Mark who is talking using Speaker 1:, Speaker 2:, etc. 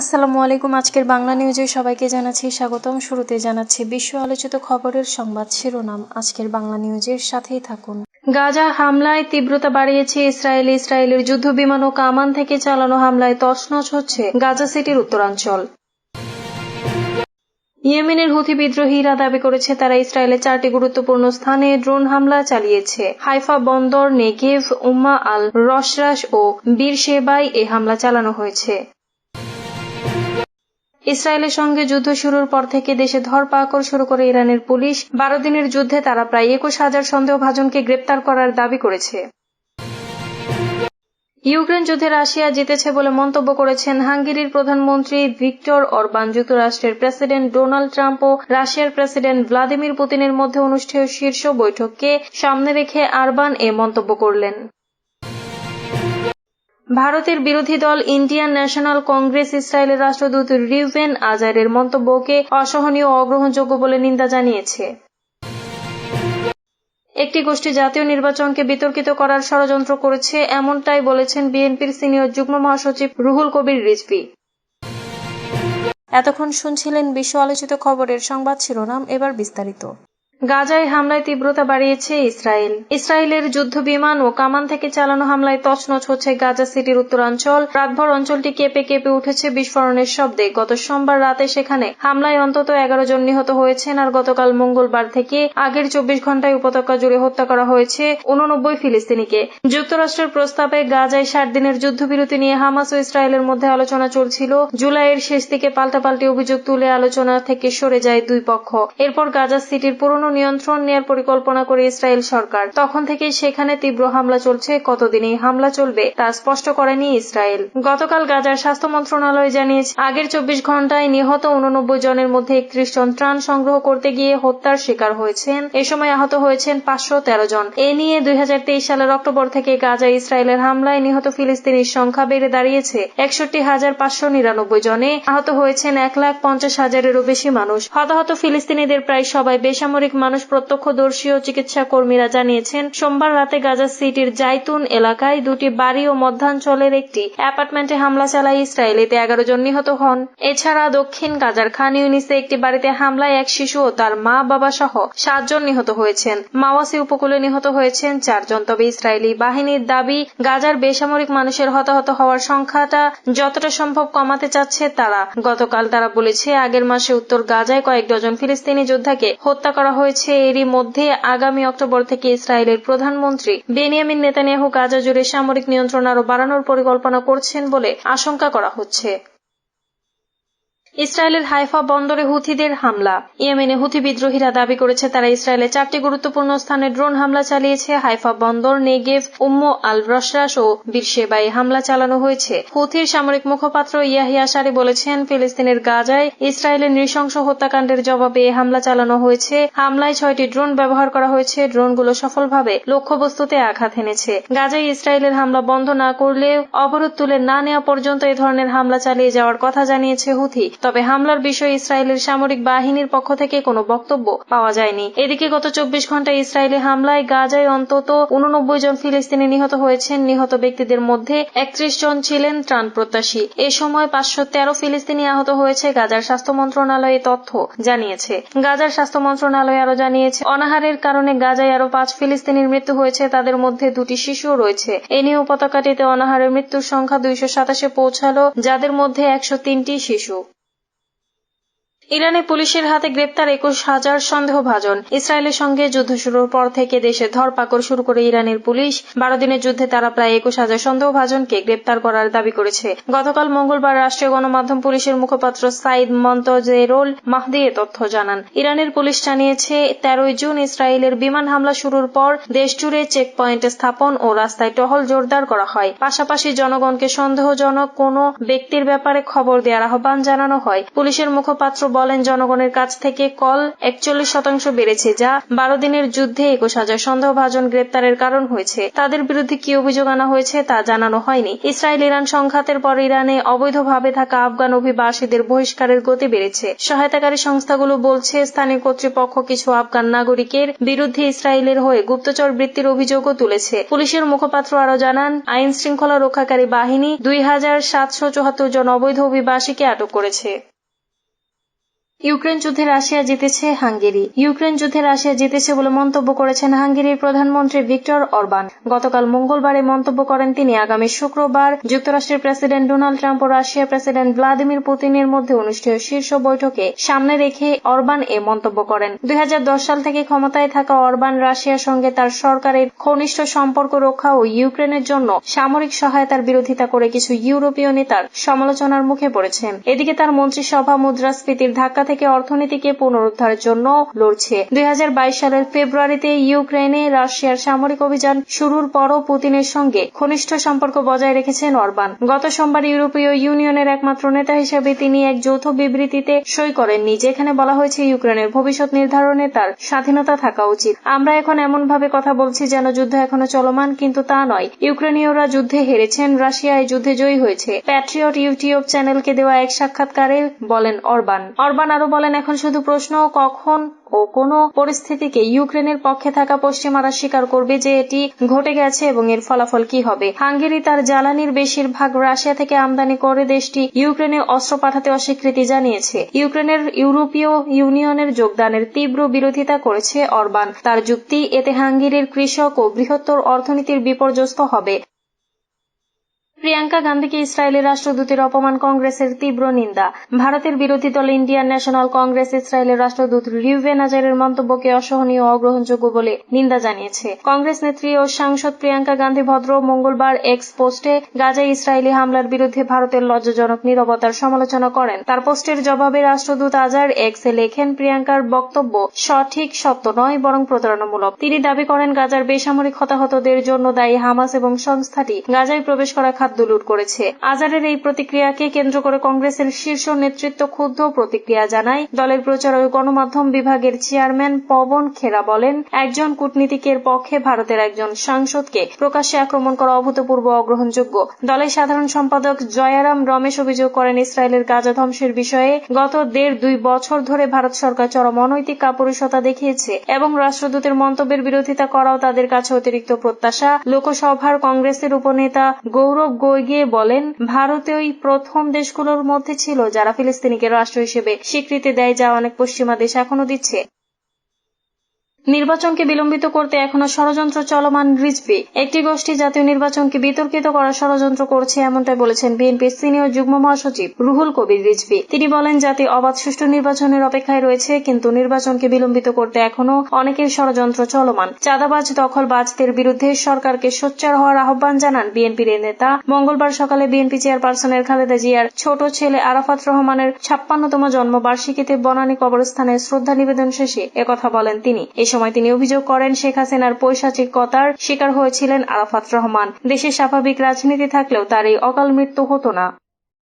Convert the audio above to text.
Speaker 1: আসসালামু আলাইকুম আজকের বাংলা নিউজে সবাইকে জানাচ্ছি স্বাগতম শুরুতে জানাচ্ছি বিশ্ব আলোচিত খবরের সংবাদ শিরোনাম আজকের বাংলা নিউজের সাথেই থাকুন
Speaker 2: গাজা হামলায় তীব্রতা বাড়িয়েছে ইসরায়েল ইসরায়েলের যুদ্ধ বিমান ও কামান থেকে চালানো হামলায় তছনছ হচ্ছে গাজা সিটির উত্তরাঞ্চল ইয়েমেনের হুথি বিদ্রোহীরা দাবি করেছে তারা ইসরায়েলের চারটি গুরুত্বপূর্ণ স্থানে ড্রোন হামলা চালিয়েছে হাইফা বন্দর নেগেভ উম্মা আল রসরাস ও বীরশেবাই এ হামলা চালানো হয়েছে ইসরায়েলের সঙ্গে যুদ্ধ শুরুর পর থেকে দেশে ধরপাকড় শুরু করে ইরানের পুলিশ বারো দিনের যুদ্ধে তারা প্রায় একুশ হাজার সন্দেহভাজনকে গ্রেপ্তার করার দাবি করেছে ইউক্রেন যুদ্ধে রাশিয়া জিতেছে বলে মন্তব্য করেছেন হাঙ্গেরির প্রধানমন্ত্রী ভিক্টর অরবান যুক্তরাষ্ট্রের প্রেসিডেন্ট ডোনাল্ড ট্রাম্প ও রাশিয়ার প্রেসিডেন্ট ভ্লাদিমির পুতিনের মধ্যে অনুষ্ঠেয় শীর্ষ বৈঠককে সামনে রেখে আরবান এ মন্তব্য করলেন ভারতের বিরোধী দল ইন্ডিয়ান ন্যাশনাল কংগ্রেস ইসরায়েলের রাষ্ট্রদূত রিভেন আজারের মন্তব্যকে অসহনীয় অগ্রহণযোগ্য বলে নিন্দা জানিয়েছে একটি গোষ্ঠী জাতীয় নির্বাচনকে বিতর্কিত করার ষড়যন্ত্র করেছে এমনটাই বলেছেন বিএনপির সিনিয়র যুগ্ম মহাসচিব রুহুল কবির রিজভি এতক্ষণ শুনছিলেন বিশ্ব আলোচিত খবরের সংবাদ শিরোনাম এবার বিস্তারিত গাজায় হামলায় তীব্রতা বাড়িয়েছে ইসরায়েল ইসরায়েলের যুদ্ধ বিমান ও কামান থেকে চালানো হামলায় তছনছ হচ্ছে গাজা সিটির উত্তরাঞ্চল রাতভর অঞ্চলটি কেঁপে কেঁপে উঠেছে বিস্ফোরণের শব্দে গত সোমবার রাতে সেখানে হামলায় অন্তত এগারো জন নিহত হয়েছেন আর গতকাল মঙ্গলবার থেকে আগের চব্বিশ ঘন্টায় উপত্যকা জুড়ে হত্যা করা হয়েছে উননব্বই ফিলিস্তিনিকে যুক্তরাষ্ট্রের প্রস্তাবে গাজায় ষাট দিনের যুদ্ধবিরতি নিয়ে হামাস ও ইসরায়েলের মধ্যে আলোচনা চলছিল জুলাইয়ের শেষ দিকে পাল্টাপাল্টি অভিযোগ তুলে আলোচনা থেকে সরে যায় দুই পক্ষ এরপর গাজা সিটির পুরনো নিয়ন্ত্রণ নেয়ার পরিকল্পনা করে ইসরায়েল সরকার তখন থেকেই সেখানে তীব্র হামলা চলছে কতদিন এই হামলা চলবে তা স্পষ্ট করেনি ইসরায়েল গতকাল গাজার স্বাস্থ্য মন্ত্রণালয় জানিয়েছে আগের চব্বিশ ঘন্টায় নিহত উননব্বই জনের মধ্যে একত্রিশ জন ত্রাণ সংগ্রহ করতে গিয়ে হত্যার শিকার হয়েছেন এ সময় আহত হয়েছেন পাঁচশো তেরো জন এ নিয়ে দুই সালের অক্টোবর থেকে গাজা ইসরায়েলের হামলায় নিহত ফিলিস্তিনির সংখ্যা বেড়ে দাঁড়িয়েছে একষট্টি হাজার পাঁচশো নিরানব্বই জনে আহত হয়েছেন এক লাখ পঞ্চাশ হাজারেরও বেশি মানুষ হতাহত ফিলিস্তিনিদের প্রায় সবাই বেসামরিক মানুষ প্রত্যক্ষদর্শী ও চিকিৎসা কর্মীরা জানিয়েছেন সোমবার রাতে গাজা সিটির জাইতুন এলাকায় দুটি বাড়ি ও মধ্যাঞ্চলের একটি অ্যাপার্টমেন্টে হামলা চালায় ইসরায়েলিতে এগারো জন নিহত হন এছাড়া দক্ষিণ গাজার খান ইউনিসে একটি বাড়িতে হামলায় এক শিশু ও তার মা বাবা সহ সাতজন নিহত হয়েছেন মাওয়াসি উপকূলে নিহত হয়েছেন চারজন তবে ইসরায়েলি বাহিনীর দাবি গাজার বেসামরিক মানুষের হতাহত হওয়ার সংখ্যাটা যতটা সম্ভব কমাতে চাচ্ছে তারা গতকাল তারা বলেছে আগের মাসে উত্তর গাজায় কয়েক ডজন ফিলিস্তিনি যোদ্ধাকে হত্যা করা হয়েছে হয়েছে এরই মধ্যে আগামী অক্টোবর থেকে ইসরায়েলের প্রধানমন্ত্রী বেনিয়ামিন নেতানিয়াহু গাজা জুড়ে সামরিক নিয়ন্ত্রণ আরও বাড়ানোর পরিকল্পনা করছেন বলে আশঙ্কা করা হচ্ছে ইসরায়েলের হাইফা বন্দরে হুথিদের হামলা ইয়েমেনে হুথি বিদ্রোহীরা দাবি করেছে তারা ইসরায়েলের চারটি গুরুত্বপূর্ণ স্থানে ড্রোন হামলা চালিয়েছে হাইফা বন্দর নেগেভ উম্ম আল রসরাস ও বিরশেবাই হামলা চালানো হয়েছে হুথির সামরিক মুখপাত্র ইয়াহিয়া সারি বলেছেন ফিলিস্তিনের গাজায় ইসরায়েলের নৃশংস হত্যাকাণ্ডের জবাবে এ হামলা চালানো হয়েছে হামলায় ছয়টি ড্রোন ব্যবহার করা হয়েছে ড্রোনগুলো সফলভাবে লক্ষ্যবস্তুতে আঘাত এনেছে গাজায় ইসরায়েলের হামলা বন্ধ না করলে অবরোধ তুলে না নেওয়া পর্যন্ত এ ধরনের হামলা চালিয়ে যাওয়ার কথা জানিয়েছে হুথি তবে হামলার বিষয়ে ইসরায়েলের সামরিক বাহিনীর পক্ষ থেকে কোনো বক্তব্য পাওয়া যায়নি এদিকে গত চব্বিশ ঘন্টায় ইসরায়েলি হামলায় গাজায় অন্তত উননব্বই জন ফিলিস্তিনি নিহত হয়েছেন নিহত ব্যক্তিদের মধ্যে একত্রিশ জন ছিলেন ত্রাণ প্রত্যাশী এ সময় পাঁচশো তেরো ফিলিস্তিনি আহত হয়েছে গাজার স্বাস্থ্য মন্ত্রণালয়ে তথ্য জানিয়েছে গাজার স্বাস্থ্য মন্ত্রণালয় আরও জানিয়েছে অনাহারের কারণে গাজায় আরও পাঁচ ফিলিস্তিনির মৃত্যু হয়েছে তাদের মধ্যে দুটি শিশুও রয়েছে এ নিয়ে পতাকাটিতে অনাহারের মৃত্যুর সংখ্যা দুইশো সাতাশে পৌঁছালো যাদের মধ্যে একশো তিনটি শিশু ইরানে পুলিশের হাতে গ্রেপ্তার একুশ হাজার সন্দেহভাজন ইসরায়েলের সঙ্গে যুদ্ধ শুরুর পর থেকে দেশে ধরপাকড় শুরু করে ইরানের পুলিশ বারো দিনের যুদ্ধে তারা প্রায় একুশ হাজার সন্দেহভাজনকে গ্রেপ্তার করার দাবি করেছে গতকাল মঙ্গলবার রাষ্ট্রীয় গণমাধ্যম পুলিশের মুখপাত্র সাইদ মন্তজেরোল মাহদি এ তথ্য জানান ইরানের পুলিশ জানিয়েছে তেরোই জুন ইসরায়েলের বিমান হামলা শুরুর পর দেশজুড়ে চেক পয়েন্ট স্থাপন ও রাস্তায় টহল জোরদার করা হয় পাশাপাশি জনগণকে সন্দেহজনক কোন ব্যক্তির ব্যাপারে খবর দেওয়ার আহ্বান জানানো হয় পুলিশের মুখপাত্র বলেন জনগণের কাছ থেকে কল একচল্লিশ শতাংশ বেড়েছে যা বারো দিনের যুদ্ধে একুশ হাজার সন্দেহভাজন গ্রেপ্তারের কারণ হয়েছে তাদের বিরুদ্ধে কি অভিযোগ আনা হয়েছে তা জানানো হয়নি ইসরায়েল ইরান সংঘাতের পর ইরানে অবৈধভাবে থাকা আফগান অভিবাসীদের বহিষ্কারের গতি বেড়েছে সহায়তাকারী সংস্থাগুলো বলছে স্থানীয় কর্তৃপক্ষ কিছু আফগান নাগরিকের বিরুদ্ধে ইসরায়েলের হয়ে গুপ্তচর বৃত্তির অভিযোগও তুলেছে পুলিশের মুখপাত্র আরও জানান আইন শৃঙ্খলা রক্ষাকারী বাহিনী দুই হাজার সাতশো চুয়াত্তর জন অবৈধ অভিবাসীকে আটক করেছে ইউক্রেন যুদ্ধে রাশিয়া জিতেছে হাঙ্গেরি ইউক্রেন যুদ্ধে রাশিয়া জিতেছে বলে মন্তব্য করেছেন হাঙ্গেরির প্রধানমন্ত্রী ভিক্টর অরবান গতকাল মঙ্গলবারে মন্তব্য করেন তিনি আগামী শুক্রবার যুক্তরাষ্ট্রের প্রেসিডেন্ট ডোনাল্ড ট্রাম্প ও রাশিয়ার প্রেসিডেন্ট ভ্লাদিমির পুতিনের মধ্যে অনুষ্ঠেয় শীর্ষ বৈঠকে সামনে রেখে অরবান এ মন্তব্য করেন দুই সাল থেকে ক্ষমতায় থাকা অরবান রাশিয়ার সঙ্গে তার সরকারের ঘনিষ্ঠ সম্পর্ক রক্ষা ও ইউক্রেনের জন্য সামরিক সহায়তার বিরোধিতা করে কিছু ইউরোপীয় নেতার সমালোচনার মুখে পড়েছেন এদিকে তার মন্ত্রিসভা মুদ্রাস্ফীতির ধাক্কা থেকে অর্থনীতিকে পুনরুদ্ধারের জন্য লড়ছে দুই সালের ফেব্রুয়ারিতে ইউক্রেনে রাশিয়ার সামরিক অভিযান শুরুর পরও পুতিনের সঙ্গে ঘনিষ্ঠ সম্পর্ক বজায় রেখেছেন অরবান গত সোমবার ইউরোপীয় ইউনিয়নের একমাত্র নেতা হিসেবে তিনি এক যৌথ বিবৃতিতে সই করেননি যেখানে বলা হয়েছে ইউক্রেনের ভবিষ্যৎ নির্ধারণে তার স্বাধীনতা থাকা উচিত আমরা এখন এমনভাবে কথা বলছি যেন যুদ্ধ এখনো চলমান কিন্তু তা নয় ইউক্রেনীয়রা যুদ্ধে হেরেছেন রাশিয়া এই যুদ্ধে জয়ী হয়েছে প্যাট্রিয়ট ইউটিউব চ্যানেলকে দেওয়া এক সাক্ষাৎকারে বলেন অরবান অরবান আরও বলেন এখন শুধু প্রশ্ন কখন ও কোনো পরিস্থিতিকে ইউক্রেনের পক্ষে থাকা পশ্চিমারা স্বীকার করবে যে এটি ঘটে গেছে এবং এর ফলাফল কি হবে হাঙ্গেরি তার জ্বালানির বেশিরভাগ রাশিয়া থেকে আমদানি করে দেশটি ইউক্রেনে অস্ত্র পাঠাতে অস্বীকৃতি জানিয়েছে ইউক্রেনের ইউরোপীয় ইউনিয়নের যোগদানের তীব্র বিরোধিতা করেছে অরবান তার যুক্তি এতে হাঙ্গেরির কৃষক ও বৃহত্তর অর্থনীতির বিপর্যস্ত হবে প্রিয়াঙ্কা গান্ধীকে ইসরায়েলের রাষ্ট্রদূতের অপমান কংগ্রেসের তীব্র নিন্দা ভারতের বিরোধী দল ইন্ডিয়ান ন্যাশনাল কংগ্রেস ইসরায়েলের রাষ্ট্রদূত রিউভেন আজারের মন্তব্যকে অসহনীয় অগ্রহণযোগ্য বলে নিন্দা জানিয়েছে কংগ্রেস নেত্রী ও সাংসদ প্রিয়াঙ্কা গান্ধী ভদ্র মঙ্গলবার এক্স পোস্টে গাজায় ইসরায়েলি হামলার বিরুদ্ধে ভারতের লজ্জাজনক নিরবতার সমালোচনা করেন তার পোস্টের জবাবে রাষ্ট্রদূত আজার এক্স এ লেখেন প্রিয়াঙ্কার বক্তব্য সঠিক সত্য নয় বরং প্রতারণামূলক তিনি দাবি করেন গাজার বেসামরিক হতাহতদের জন্য দায়ী হামাস এবং সংস্থাটি গাজায় প্রবেশ করা খাদ্য দুলুর করেছে আজারের এই প্রতিক্রিয়াকে কেন্দ্র করে কংগ্রেসের শীর্ষ নেতৃত্ব ক্ষুব্ধ প্রতিক্রিয়া জানায় দলের প্রচার ও গণমাধ্যম বিভাগের চেয়ারম্যান পবন খেরা বলেন একজন কূটনীতিকের পক্ষে ভারতের একজন সাংসদকে প্রকাশ্যে আক্রমণ করা অভূতপূর্ব অগ্রহণযোগ্য দলের সাধারণ সম্পাদক জয়ারাম রমেশ অভিযোগ করেন ইসরায়েলের গাজা ধ্বংসের বিষয়ে গত দেড় দুই বছর ধরে ভারত সরকার চরম অনৈতিক কাপুরুষতা দেখিয়েছে এবং রাষ্ট্রদূতের মন্তব্যের বিরোধিতা করাও তাদের কাছে অতিরিক্ত প্রত্যাশা লোকসভার কংগ্রেসের উপনেতা গৌরব কই গিয়ে বলেন ভারতে ওই প্রথম দেশগুলোর মধ্যে ছিল যারা ফিলিস্তিনিকে রাষ্ট্র হিসেবে স্বীকৃতি দেয় যা অনেক পশ্চিমা দেশ এখনো দিচ্ছে নির্বাচনকে বিলম্বিত করতে এখনো ষড়যন্ত্র চলমান রিজবে একটি গোষ্ঠী জাতীয় নির্বাচনকে বিতর্কিত করার ষড়যন্ত্র করছে এমনটাই বলেছেন বিএনপির সিনিয়র যুগ্ম মহাসচিব রুহুল কবির রিজভি তিনি বলেন জাতি অবাধ সুষ্ঠু নির্বাচনের অপেক্ষায় রয়েছে কিন্তু নির্বাচনকে বিলম্বিত করতে এখনো অনেকের ষড়যন্ত্র চলমান চাঁদাবাজ দখলবাজদের বিরুদ্ধে সরকারকে সোচ্চার হওয়ার আহ্বান জানান বিএনপির নেতা মঙ্গলবার সকালে বিএনপি চেয়ারপারসনের খালেদা জিয়ার ছোট ছেলে আরাফাত রহমানের ছাপ্পান্নতম জন্মবার্ষিকীতে বনানী কবরস্থানে শ্রদ্ধা নিবেদন শেষে একথা বলেন তিনি এই সময় তিনি অভিযোগ করেন শেখ হাসিনার পৈশাচিকতার শিকার হয়েছিলেন আরাফাত রহমান দেশে স্বাভাবিক রাজনীতি থাকলেও তার এই অকাল মৃত্যু হতো না